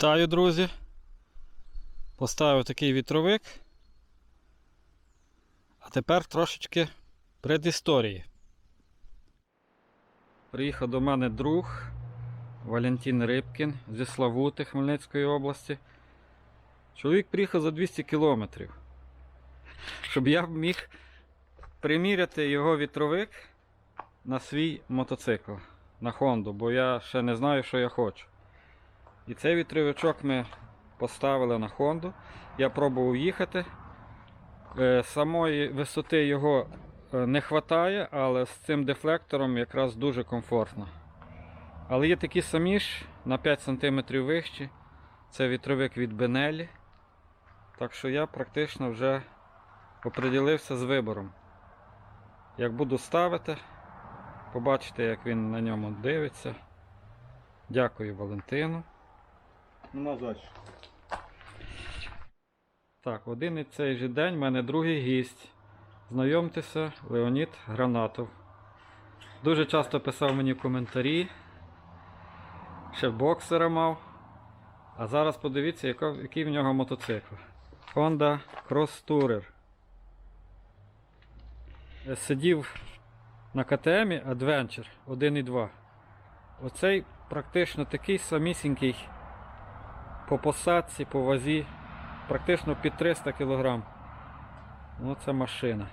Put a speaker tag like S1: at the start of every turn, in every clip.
S1: Вітаю, друзі! Поставив такий вітровик. А тепер трошечки предісторії. Приїхав до мене друг Валентин Рибкін зі Славути Хмельницької області. Чоловік приїхав за 200 кілометрів. Щоб я міг приміряти його вітровик на свій мотоцикл на Хонду, бо я ще не знаю, що я хочу. І цей вітровичок ми поставили на Хонду. Я пробував їхати. Е, Самої висоти його е, не вистачає, але з цим дефлектором якраз дуже комфортно. Але є такі самі ж на 5 см вищі. Це вітровик від Бенелі. Так що я практично вже оприділився з вибором. Як буду ставити, побачите, як він на ньому дивиться. Дякую Валентину.
S2: Нема за.
S1: Так, один і цей же день в мене другий гість. Знайомтеся, Леонід Гранатов. Дуже часто писав мені коментарі. Ще боксера мав. А зараз подивіться, який в нього мотоцикл. Honda Cross Tourer. Е, Сидів на КТМ Adventure 1.2. Оцей практично такий самісінький по посадці, по вазі, практично під 300 кг. Ну це машина.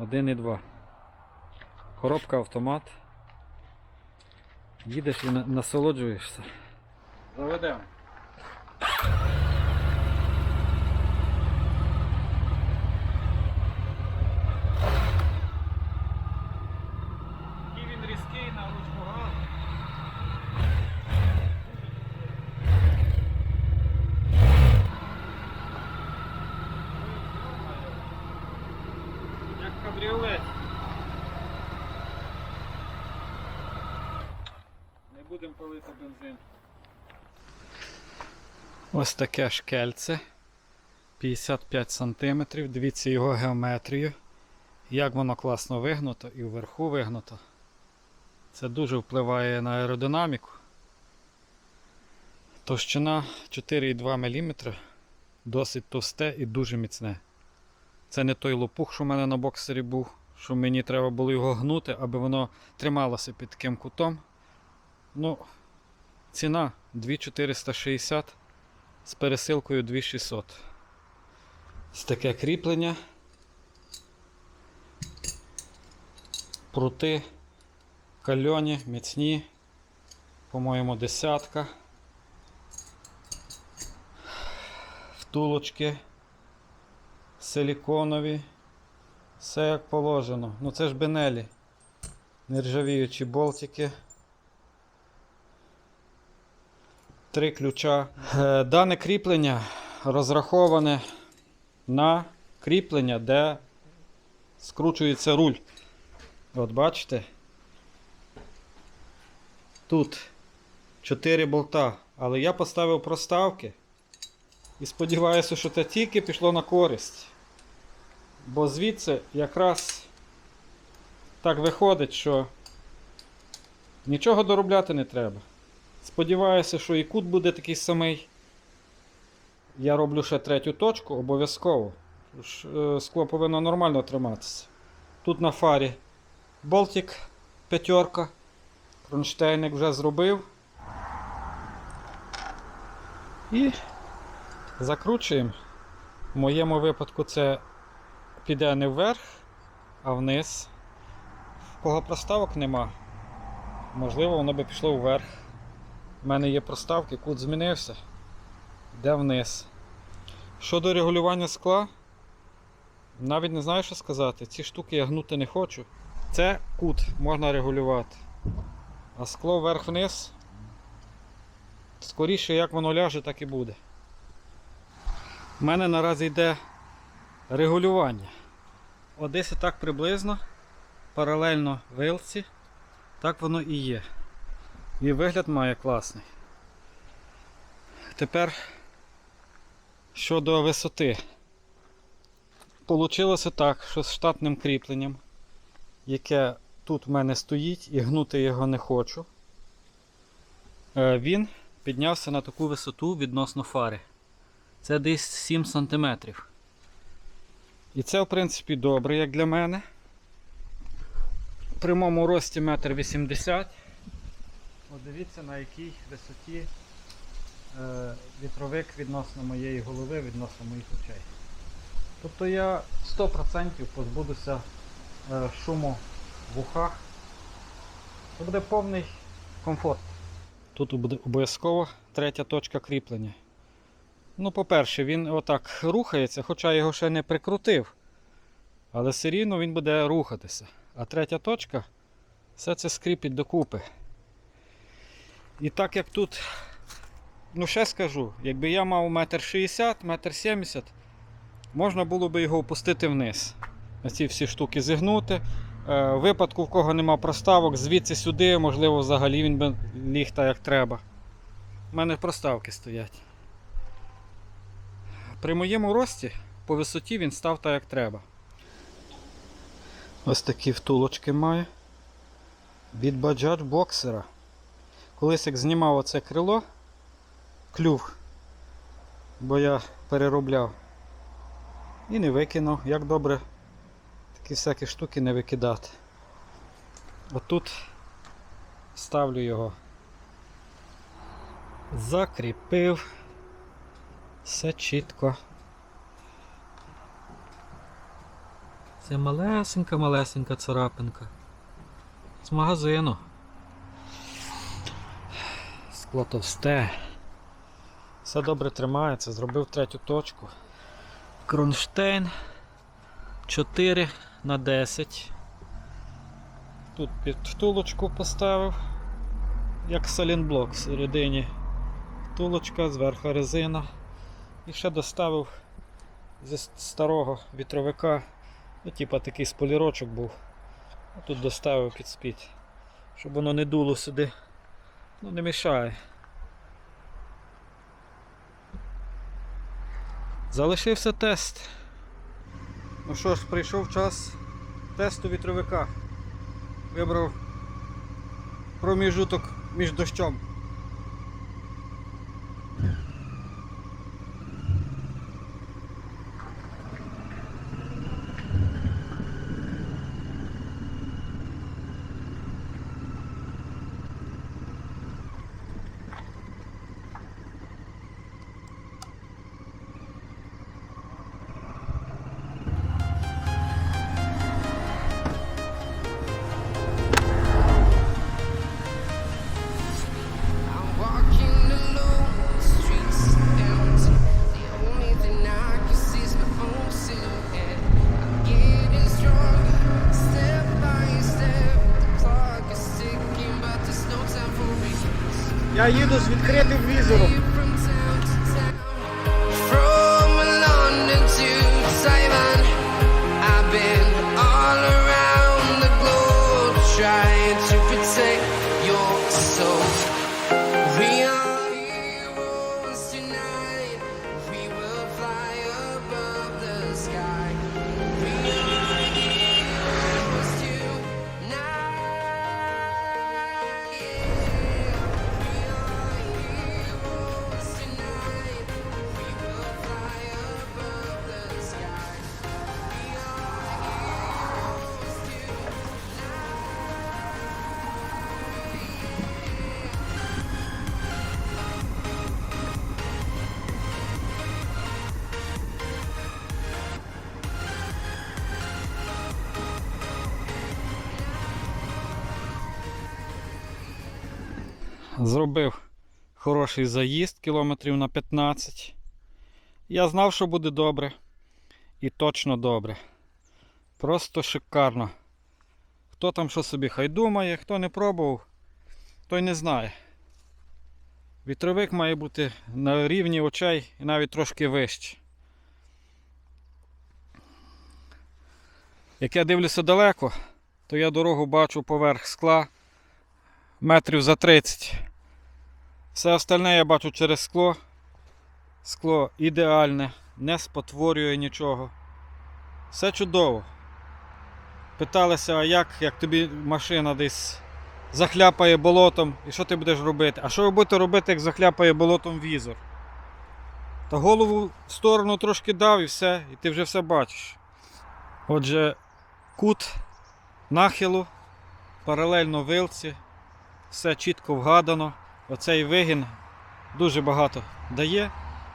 S1: 1,2. Коробка автомат. Їдеш і насолоджуєшся. Заведемо. Який він різкий на ручку газу. Як кабріолет. Не будемо палити бензин. Ось таке шкельце. 55 см. Дивіться його геометрію. Як воно класно вигнуто і вверху вигнуто. Це дуже впливає на аеродинаміку. Товщина 4,2 мм. Досить товсте і дуже міцне. Це не той лопух, що в мене на боксері був, що мені треба було його гнути, аби воно трималося під таким кутом. Ну, ціна 2460 з пересилкою 2600. Ось таке кріплення. Прути кальоні, міцні. По-моєму, десятка. Втулочки силіконові. Все як положено. Ну це ж бенелі. Нержавіючі болтики. Три ключа. Е, Дане кріплення розраховане на кріплення, де скручується руль. От бачите? Тут 4 болта, але я поставив проставки. І сподіваюся, що це тільки пішло на користь. Бо звідси якраз так виходить, що нічого доробляти не треба. Сподіваюся, що і кут буде такий самий. Я роблю ще третю точку обов'язково. Е, Скло повинно нормально триматися. Тут на фарі болтик п'ятерка. Кронштейник вже зробив. І Закручуємо. В моєму випадку це піде не вверх, а вниз. В кого проставок нема. Можливо, воно би пішло вверх. У мене є проставки, кут змінився. Йде вниз. Щодо регулювання скла, навіть не знаю, що сказати. Ці штуки я гнути не хочу. Це кут можна регулювати. А скло вверх-вниз. Скоріше, як воно ляже, так і буде. У мене наразі йде регулювання. От десь так приблизно, паралельно вилці, так воно і є. І вигляд має класний. Тепер щодо висоти. Получилося так, що з штатним кріпленням, яке тут в мене стоїть і гнути його не хочу. е, Він піднявся на таку висоту відносно фари. Це десь 7 см. І це, в принципі, добре, як для мене. При моєму рості 1,80 м. От дивіться, на якій висоті е, вітровик відносно моєї голови, відносно моїх очей. Тобто я 100% позбудуся е, шуму в ухах. Це буде повний комфорт. Тут буде обов'язково третя точка кріплення. Ну, по-перше, він отак рухається, хоча його ще не прикрутив. Але все рівно він буде рухатися. А третя точка все це скріпить докупи. І так як тут, ну ще скажу, якби я мав 1,60 м, 1,70 м, можна було би його опустити вниз. Ці всі штуки зігнути. Е, В випадку, в кого нема проставок, звідси сюди, можливо, взагалі він би ліг так, як треба. У мене проставки стоять. При моєму рості по висоті він став так, як треба. Ось такі втулочки має. Від Bajaj боксера. Колись як знімав оце крило, клюв, бо я переробляв. І не викинув, як добре такі всякі штуки не викидати. Отут ставлю його. Закріпив. Все чітко. Це малесенька-малесенька царапинка. З магазину. Скло товсте. Все добре тримається, зробив третю точку. Кронштейн 4 на 10. Тут під втулочку поставив, як салінблок всередині. Втулочка, зверху резина. І ще доставив зі старого вітровика. Ну, типа такий сполірочок був. Тут доставив під спід, щоб воно не дуло сюди. Ну не мішає. Залишився тест. Ну що ж, прийшов час тесту вітровика. Вибрав проміжуток між дощом.
S2: Я їду з відкритим візором.
S1: Зробив хороший заїзд кілометрів на 15. Я знав, що буде добре. І точно добре. Просто шикарно. Хто там що собі хай думає, хто не пробував, той не знає. Вітровик має бути на рівні очей і навіть трошки вище. Як я дивлюся далеко, то я дорогу бачу поверх скла метрів за 30. Все остальне я бачу через скло. Скло ідеальне, не спотворює нічого. Все чудово. Питалися, а як, як тобі машина десь захляпає болотом, і що ти будеш робити? А що ви будете робити, як захляпає болотом візор? Та голову в сторону трошки дав і все, і ти вже все бачиш. Отже, кут нахилу, паралельно вилці, все чітко вгадано. Оцей вигін дуже багато дає.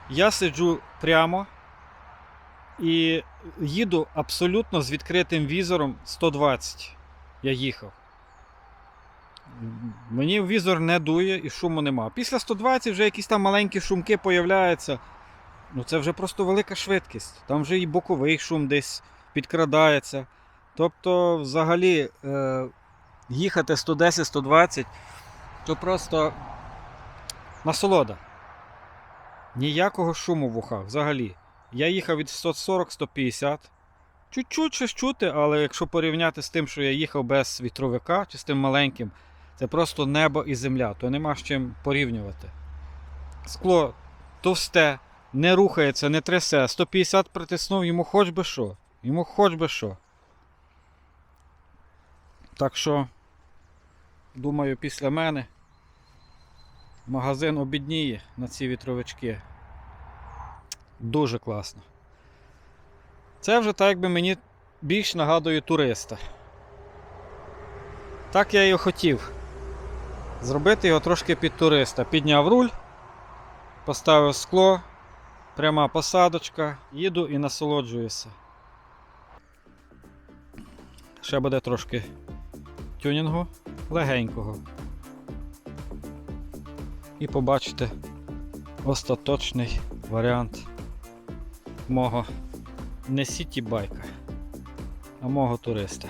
S1: Я сиджу прямо і їду абсолютно з відкритим візором 120. Я їхав. Мені візор не дує і шуму нема. Після 120 вже якісь там маленькі шумки появляються. Ну це вже просто велика швидкість. Там вже і боковий шум десь підкрадається. Тобто, взагалі, е, їхати 110-120 то просто насолода. Ніякого шуму в ухах взагалі. Я їхав від 140-150. Чуть-чуть щось чути, але якщо порівняти з тим, що я їхав без вітровика чи з тим маленьким, це просто небо і земля, то нема з чим порівнювати. Скло товсте, не рухається, не трясе. 150 притиснув, йому хоч би що. Йому хоч би що. Так що, думаю, після мене магазин обідніє на ці вітровички. Дуже класно. Це вже так якби мені більш нагадує туриста. Так я і хотів. Зробити його трошки під туриста. Підняв руль, поставив скло, пряма посадочка, їду і насолоджуюся. Ще буде трошки тюнінгу легенького. І побачите остаточний варіант мого не сіті байка, а мого туриста.